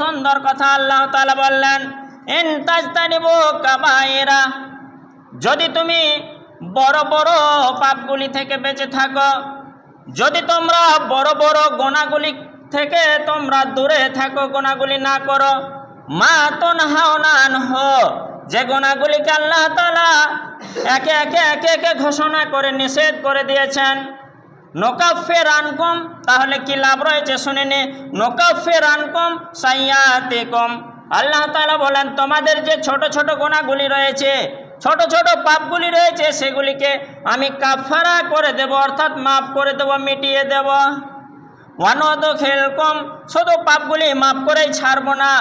সুন্দর কথা আল্লাহ তাআলা বললেন, ইন তাজতানিবু কাবাইরা যদি তুমি বড় বড় পাপগুলি থেকে বেঁচে থাকো, যদি তোমরা বড় বড় গোনাগুলি থেকে তোমরা দূরে থাকো, গোনাগুলি না করো, মা তনহাওনান হো, যে গোনাগুলিকে আল্লাহ তালা একে একে একে একে ঘোষণা করে নিষেধ করে দিয়েছেন নোকাফের রানকম, তাহলে কি লাভ রয়েছে শুনে নে। নকাফে আনকম সাইয়াতে কম আল্লাহ তালা বলেন, তোমাদের যে ছোট ছোট গোনাগুলি রয়েছে, ছোট ছোট পাপগুলি রয়েছে, সেগুলিকে আমি কাফারা করে দেব, অর্থাৎ মাফ করে দেব, মিটিয়ে দেব। ওয়ানদ খেল কম শুধু পাপগুলি মাফ করেই ছাড়বো না।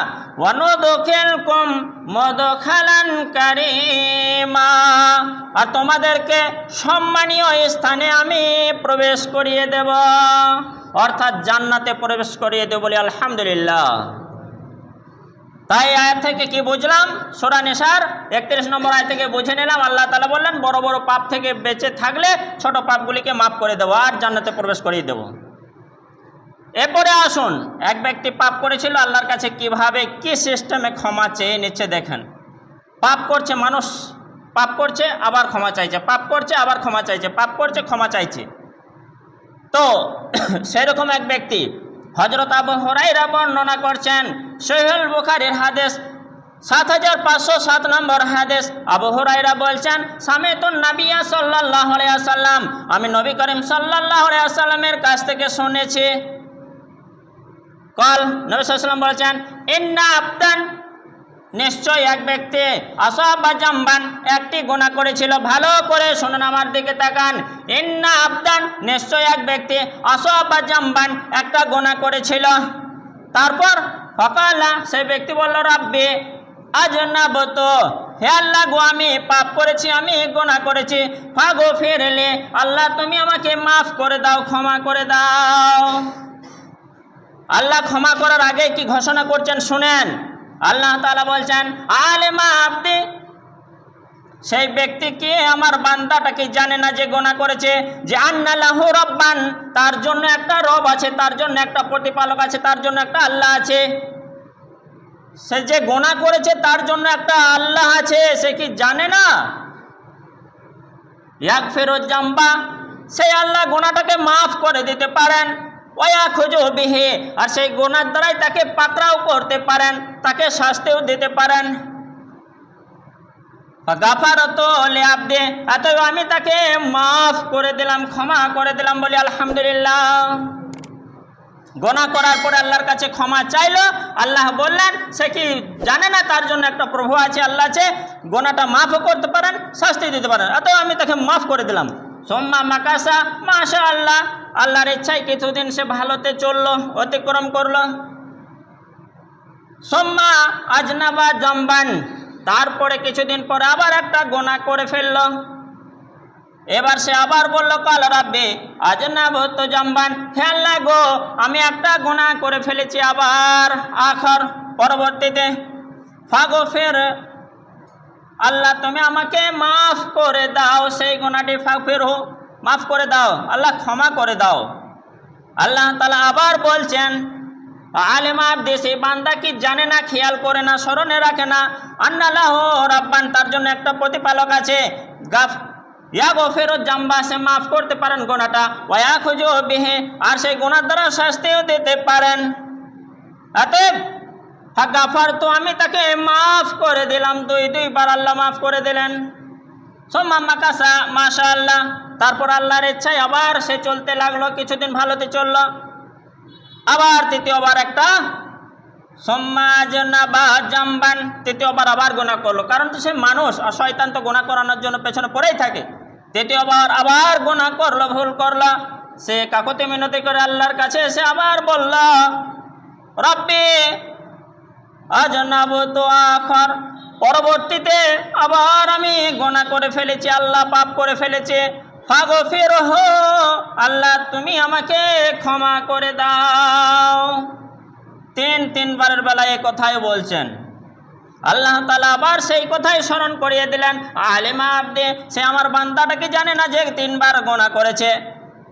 ওয়ানদ খেল কম মদ খালান কারিমা আর তোমাদেরকে সম্মানীয় স্থানে আমি প্রবেশ করিয়ে দেব। অর্থাৎ জান্নাতে প্রবেশ করিয়ে দেব বলি আলহামদুলিল্লাহ। তাই আয়াত থেকে কি বুঝলাম? সোরা নেশার একত্রিশ নম্বর আয় থেকে বুঝে নিলাম। আল্লাহ তালা বললেন, বড় বড় পাপ থেকে বেঁচে থাকলে ছোট পাপগুলিকে মাফ করে দেবো আর জান্নাতে প্রবেশ করিয়ে দেবো। এরপরে আসুন, এক ব্যক্তি পাপ করেছিল, আল্লাহর কাছে কীভাবে কি সিস্টেমে ক্ষমা চেয়ে নিচ্ছে দেখেন। পাপ করছে মানুষ, পাপ করছে, আবার ক্ষমা চাইছে। পাপ করছে, আবার ক্ষমা চাইছে। পাপ করছে, ক্ষমা চাইছে। তো, সেরকম এক ব্যক্তি হজরত আবু হরাইরা বর্ণনা করছেন সোহেল বুখারির হাদেশ সাত হাজার পাঁচশো সাত নম্বর হাদেশ আবু হরাইরা বলছেন, সামেতুন নাবিয়া সাল্লাহ সাল্লাম আমি নবী করিম সাল্লাহ সাল্লামের কাছ থেকে শুনেছি। কল নবী সাল্লাম বলছেন, ইন্না আবদান নিশ্চয় এক ব্যক্তি আসাবা জাম্বান, একটি গোনা করেছিল, ভালো করে শুনুন আমার দিকে তাকান। ইন্না আবদান নিশ্চয় এক ব্যক্তি আসাবা জাম্বান, একটা গোনা করেছিল। তারপর ফকালা, সেই ব্যক্তি বলল, রাব্বি, আজ না বতো, হে আল্লাহ গো, আমি পাপ করেছি, আমি গোনা করেছি। ফাগো ফেরলে আল্লাহ তুমি আমাকে মাফ করে দাও, ক্ষমা করে দাও। আল্লাহ ক্ষমা করার আগে কি ঘোষণা করছেন? শুনেন। আল্লাহ তালা বলছেন, আলেমা আব্দি, সেই ব্যক্তি কি আমার বান্দাটা কি জানে না যে গোনা করেছে? যে আন্নালাহু রব্বান, তার জন্য একটা রব আছে, তার জন্য একটা প্রতিপালক আছে, তার জন্য একটা আল্লাহ আছে। সে যে গোনা করেছে, তার জন্য একটা আল্লাহ আছে, সে কি জানে না? ইয়াক ফেরত জাম্বা, সেই আল্লাহ গোনাটাকে মাফ করে দিতে পারেন। ওয়া খুঁজো বিহে আর সেই গোনার দ্বারাই তাকে পাকড়াও করতে পারেন, তাকে শাস্তিও দিতে পারেন। গাফারত লে আব্দে অতএব আমি তাকে মাফ করে দিলাম, ক্ষমা করে দিলাম বলি আলহামদুলিল্লাহ। গোনা করার পরে আল্লাহর কাছে ক্ষমা চাইলো, আল্লাহ বললেন, সে কি জানে না তার জন্য একটা প্রভু আছে, আল্লাহ আছে গোনাটা মাফও করতে পারেন, শাস্তি দিতে পারেন অতএব আমি তাকে মাফ করে দিলাম। সোম্মা মাকাসা মাশা আল্লাহ আল্লাহর ইচ্ছায় কিছুদিন সে ভালোতে চলল, অতিক্রম করল। সোম্মা আজনাবা জম্বান। তারপরে কিছুদিন পরে আবার একটা গোনা করে ফেলল। এবার সে আবার বলল, কাল রাব্বে আজ না ভূত জম্বান হেল্লা গো, আমি একটা গোনা করে ফেলেছি আবার আখর পরবর্তীতে। ফাগো ফের, আল্লাহ তুমি আমাকে মাফ করে দাও, সেই গোনাটি ফাগ ফের হো মাফ করে দাও, আল্লাহ ক্ষমা করে দাও। আল্লাহ তালা আবার বলছেন আলেমার দেশে বান্দা কি জানে না, খেয়াল করে না, স্মরণে রাখে না? আন্নালাহ রাব্বান, তার জন্য একটা প্রতিপালক আছে, গাফ ইয়া গো ফেরত জাম্বা, সে মাফ করতে পারেন গোনাটা। ওয়া খুঁজো বিহে, আর সেই গোনার দ্বারা শাস্তিও দিতে পারেন। অতএব গাফার তো আমি তাকে মাফ করে দিলাম দুই দুইবার আল্লাহ মাফ করে দিলেন। সোম্মা কাসা মাশা আল্লাহ তারপর আল্লাহর ইচ্ছায় আবার সে চলতে লাগল, কিছুদিন ভালোতে চলল। আবার তৃতীয়বার একটা সম্মাজনা বা জাম্বান তৃতীয়বার আবার গোনা করল। কারণ তো সে মানুষ, আর শয়তান তো গোনা করানোর জন্য পেছনে পড়েই থাকে। তৃতীয়বার আবার গোনা করল, ভুল করল। সে কাকতে মিনতি করে আল্লাহর কাছে এসে আবার বলল, রব্বি আজনাব তো আখর পরবর্তীতে আবার আমি গোনা করে ফেলেছি, আল্লাহ পাপ করে ফেলেছে। ফাগো ফের হো, আল্লাহ তুমি আমাকে ক্ষমা করে দাও। তিন, তিনবারের বেলায় এ কথাই বলছেন। আল্লাহ তালা আবার সেই কথাই স্মরণ করিয়ে দিলেন, আলেমা আব্দে, সে আমার বান্দাটাকে জানে না যে তিনবার গোনা করেছে।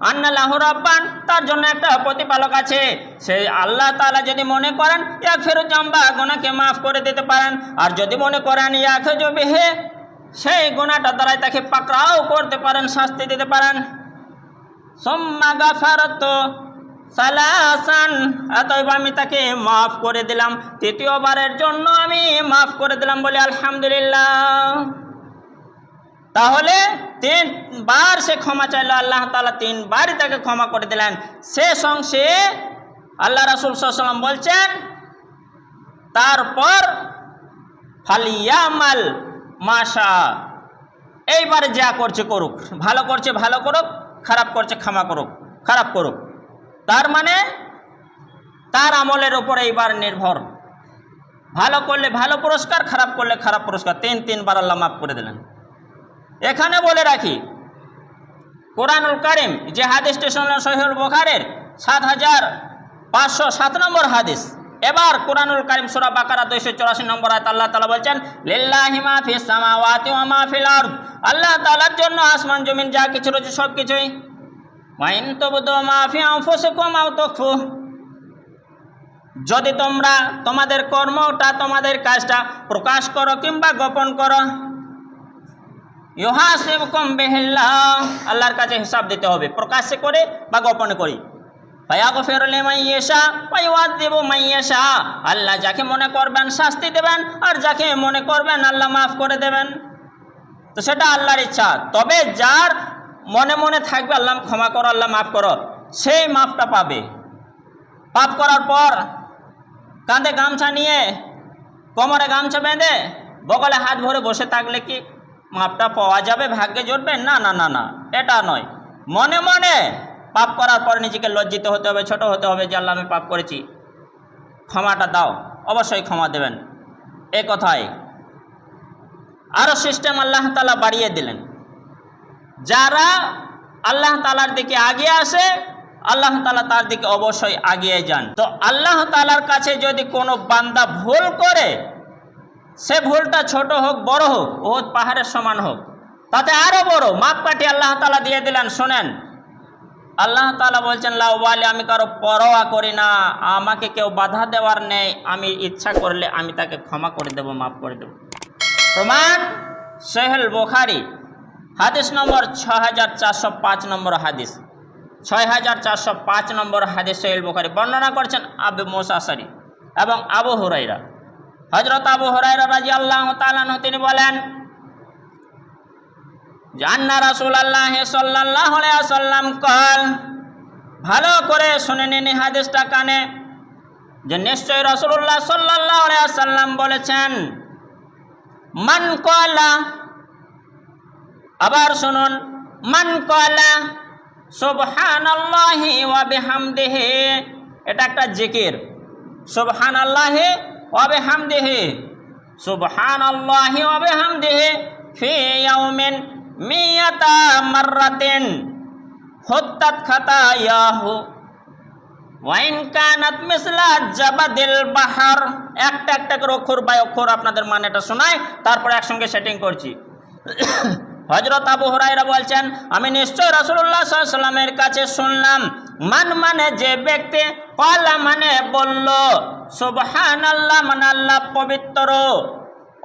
আন্না লাহু রব্বান, তার জন্য একটা প্রতিপালক আছে। সেই আল্লাহ তাআলা যদি মনে করেন এক ফেরত জম্বা গোনাকে মাফ করে দিতে পারেন। আর যদি মনে করেন এক হে, সেই গোনাটা দ্বারাই তাকে পাকড়াও করতে পারেন, শাস্তি দিতে পারেন। সোম্মা গাফারত সালাসান, অতএব আমি তাকে মাফ করে দিলাম। তৃতীয়বারের জন্য আমি মাফ করে দিলাম বলে আলহামদুলিল্লাহ। তাহলে তিনবার সে ক্ষমা চাইল, আল্লাহ তালা তিনবারই তাকে ক্ষমা করে দিলেন। শেষ অংশে আল্লাহ রাসুল সাল্লাম বলছেন, তারপর ফালিয়ামাল মাশা, এইবারে যা করছে করুক, ভালো করছে ভালো করুক, খারাপ করছে ক্ষমা করুক, খারাপ করুক। তার মানে তার আমলের ওপর এইবার নির্ভর। ভালো করলে ভালো পুরস্কার, খারাপ করলে খারাপ পুরস্কার। তিন, তিনবার আল্লাহ মাফ করে দিলেন। এখানে বলে রাখি, কোরআনুল কারিম যে হাদিসটি শুনলেন সহিউল বোখারের, সাত হাজার পাঁচশো সাত নম্বর হাদিস। এবার কোরআনুল কারিম সুরা বাকারা দুইশো চৌরাশি নম্বর আয়াত আল্লাহ তালা বলছেন, লিল্লাহি মা ফিস সামাওয়াতি ওয়া মা ফিল আরদ। আল্লাহ তাআলার জন্য আসমান, জমিন, যা কিছু রয়েছে সব কিছুই ওয়াইন তুবদু মা ফি আনফুসিকুম আও তুখফু। যদি তোমরা তোমাদের কর্মটা, তোমাদের কাজটা প্রকাশ করো কিংবা গোপন করো ইহাসিবকুম বিহিল্লাহ। আল্লাহর কাছে হিসাব দিতে হবে, প্রকাশ্যে করে বা গোপনে করি। ফায়াগফির লিমান ইয়াশা ওয়া ইউআযিবু মান ইয়াশা। আল্লাহ যাকে মনে করবেন শাস্তি দেবেন, আর যাকে মনে করবেন আল্লাহ মাফ করে দেবেন। তো সেটা আল্লাহর ইচ্ছা। তবে যার মনে মনে থাকবে, আল্লাহ ক্ষমা করো, আল্লাহ মাফ করো, সেই মাফটা পাবে। পাপ করার পর কাঁধে গামছা নিয়ে কোমরে গামছা বেঁধে বগলে হাত ভরে বসে থাকলে কি মাপটা পাওয়া যাবে, ভাগ্যে জুটবে না না না না, এটা নয়। মনে মনে পাপ করার পর নিজেকে লজ্জিত হতে হবে, ছোট হতে হবে যে আল্লাহ আমি পাপ করেছি। ক্ষমাটা দাও, অবশ্যই ক্ষমা দেবেন। এ কথায় আরও সিস্টেম আল্লাহ তালা বাড়িয়ে দিলেন। যারা আল্লাহ তালার দিকে আগিয়ে আসে, আল্লাহ তালা তার দিকে অবশ্যই আগিয়ে যান। তো আল্লাহ তালার কাছে যদি কোনো বান্দা ভুল করে সে ভুলটা ছোট হোক, বড় হোক, ও পাহাড়ের সমান হোক। তাতে আরও বড় মাপ মাপকাঠি আল্লাহ তালা দিয়ে দিলেন, শোনেন। আল্লাহ তালা বলছেন লাউবালি আমি কারও পরোয়া করি না, আমাকে কেউ বাধা দেওয়ার নেই, আমি ইচ্ছা করলে আমি তাকে ক্ষমা করে দেব, মাফ করে দেব। প্রমাণ, সোহেল বোখারি, হাদিস নম্বর ছ হাজার চারশো পাঁচ নম্বর হাদিস। ছয় হাজার চারশো পাঁচ নম্বর হাদিস সোহেল বোখারি বর্ণনা করছেন আবু মোসাসারি এবং আবু হুরাইরা হজরত আবু হরাইরা আল্লাহ তিনি বলেন জান্না রাসুল আল্লাহ সাল্লাহ সাল্লাম কল, ভালো করে শুনে নিন হাদিসটা কানে, যে নিশ্চয় রসুল্লাহ সাল্লাহ সাল্লাম বলেছেন, মান কলা, আবার শুনুন, মান কলা, সুবহানাল্লাহি ওয়া বিহামদিহি, এটা একটা জিকির, সুবহানাল্লাহি ওয়াবে হামদেহে সুবহান আল্লাহি অবে হাম হামদেহে ফি ইয়াউমিন মিয়াতা মাররাতিন। হুত্তাত খাতায়াহু ওয়াইন কানাত মিসলা জাবাদিল বাহার। একটা একটা করে অক্ষর বাই অক্ষর আপনাদের মানেটা শোনায় তারপরে একসঙ্গে সেটিং করছি। হজরত আবু হরাইরা বলছেন, আমি নিশ্চয় রসুল্লাহ সাল্লামের কাছে শুনলাম মান মানে যে ব্যক্তি কলা মানে বলল সুবহান আল্লাহ মানে আল্লাহ পবিত্র।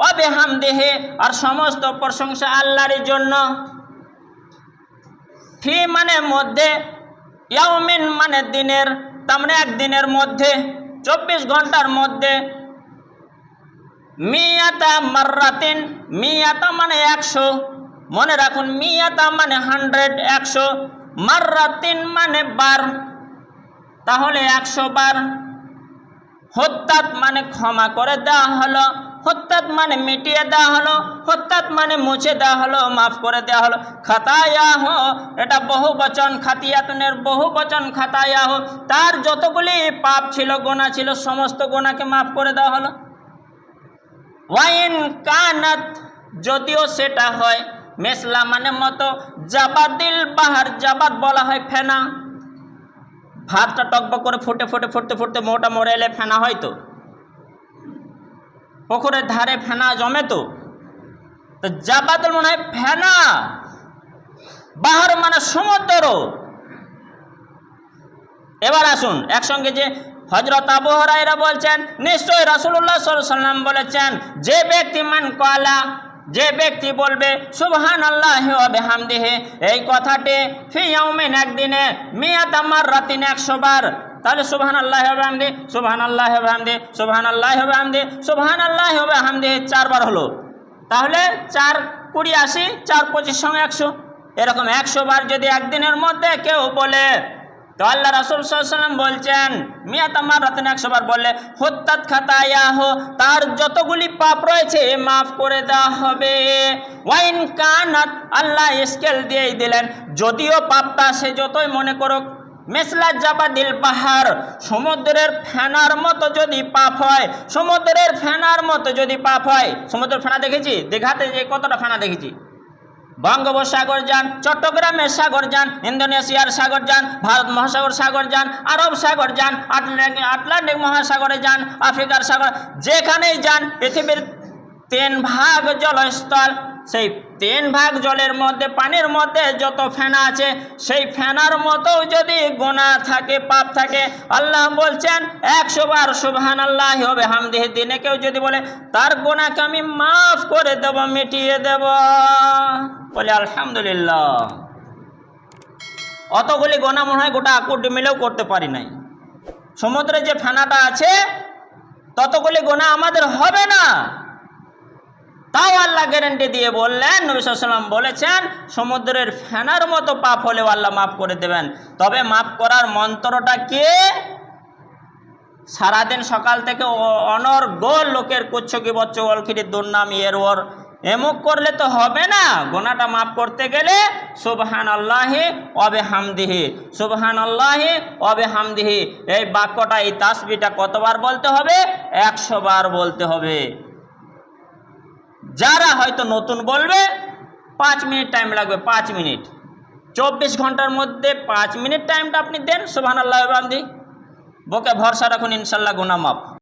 অবেহাম দেহে আর সমস্ত প্রশংসা আল্লাহর জন্য। ফি মানে মধ্যে, ইয়াউমিন মানে দিনের, তার মানে একদিনের মধ্যে, চব্বিশ ঘণ্টার মধ্যে। মিয়াতা মাররাতিন, মিয়াতা মানে একশো। মনে রাখুন, মিয়াতা মানে হান্ড্রেড একশো। মাররাতিন মানে বার। তাহলে একশো বার। হত্যাত মানে ক্ষমা করে দেওয়া হলো, হত্যাত মানে মিটিয়ে দেওয়া হলো, হত্যাত মানে মুছে দেওয়া হলো, মাফ করে দেওয়া হলো। খাতায়া হো এটা বহু বচন, খাতিয়াতনের বহু বচন খাতায়া হো তার যতগুলি পাপ ছিল, গোনা ছিল, সমস্ত গোনাকে মাফ করে দেওয়া হলো। ওয়াইন কানাত, যদিও সেটা হয় মেসলা মানে মতো জাবাদিল বাহার জাবাদ বলা হয় ফেনা। ভাতটা টকবক করে ফুটে ফুটে ফুটতে ফুটতে মোটা মরে এলে ফেনা হয় তো। পুকুরের ধারে ফেনা জমে তো। তো জাবাদুল মনে হয় ফেনা। বাহার মানে সমুদ্র এবার আসুন একসঙ্গে যে হজরত আবু হরাইরা বলছেন, নিশ্চয়ই আলাইহি সাল্লাম বলেছেন, যে ব্যক্তি মান কলা যে ব্যক্তি বলবে সুবহান আল্লাহ বেহামদিহে এই কথাটি ফি ইয়াউমিন একদিনে মিয়াত আমার রাতিন একশো বার। তাহলে সুবহান আল্লাহ হবে হামদি সুবহান আল্লাহ হবে হামদি সুবহান আল্লাহ হবে হামদি সুবহান আল্লাহ হবে হামদি চারবার হলো। তাহলে চার কুড়ি আশি, চার পঁচিশ সঙ্গে একশো। এরকম একশো বার যদি একদিনের মধ্যে কেউ বলে তো আল্লাহ রাসুল সাল্লাম বলছেন, মিয়া তামার রাতেন একশো বার বললে হত্যাত খাতায়া হো তার যতগুলি পাপ রয়েছে মাফ করে দেওয়া হবে। ওয়াইন কানাত, আল্লাহ স্কেল দিয়েই দিলেন। যদিও পাপটা সে যতই মনে করুক, মেসলা জাবা দিল পাহাড়, সমুদ্রের ফেনার মতো যদি পাপ হয়, সমুদ্রের ফেনার মতো যদি পাপ হয়, সমুদ্রের ফেনা দেখেছি? দীঘাতে যে কতটা ফেনা দেখেছি? বঙ্গোপসাগর যান, চট্টগ্রামের সাগর যান, ইন্দোনেশিয়ার সাগর যান, ভারত মহাসাগর সাগর যান, আরব সাগর যান, আটলান্টিক মহাসাগরে যান, আফ্রিকার সাগর, যেখানেই যান, পৃথিবীর তিন ভাগ জলস্থল সেই তিন ভাগ জলের মধ্যে, পানির মধ্যে যত ফেনা আছে, সেই ফেনার মতো যদি গোনা থাকে, পাপ থাকে, আল্লাহ বলছেন, একশো বার সুবহান আল্লাহ হবে, হামদিহে দিনে কেউ যদি বলে, তার গোনাকে আমি মাফ করে দেব, মিটিয়ে দেব। বলে, আলহামদুলিল্লাহ। অতগুলি গোনা মনে হয় গোটা আকুটি মিলেও করতে পারি নাই। সমুদ্রে যে ফেনাটা আছে, ততগুলি গোনা আমাদের হবে না। তাও আল্লাহ গ্যারেন্টি দিয়ে বললেন, নবী সাল্লাম বলেছেন, সমুদ্রের ফেনার মতো পাপ হলেও আল্লাহ মাফ করে দেবেন। তবে মাফ করার মন্ত্রটা কে? সারাদিন সকাল থেকে অনর্গল লোকের কুচ্ছকি বচ্চ অলখিরি দুর্নাম ইয়ের ওর। এমুক করলে তো হবে না। গোনাটা মাফ করতে গেলে সুবহান আল্লাহি অবে হামদিহি সুবহান আল্লাহি অবে হামদিহি এই বাক্যটা, এই তাসবিটা কতবার বলতে হবে? একশো বার বলতে হবে। যারা হয়তো নতুন বলবে, পাঁচ মিনিট টাইম লাগবে, পাঁচ মিনিট। চব্বিশ ঘণ্টার মধ্যে পাঁচ মিনিট টাইমটা আপনি দেন সুবাহ আল্লাহ বান্দি বোকে ভরসা রাখুন, ইনশাল্লাহ গুনা মাফ।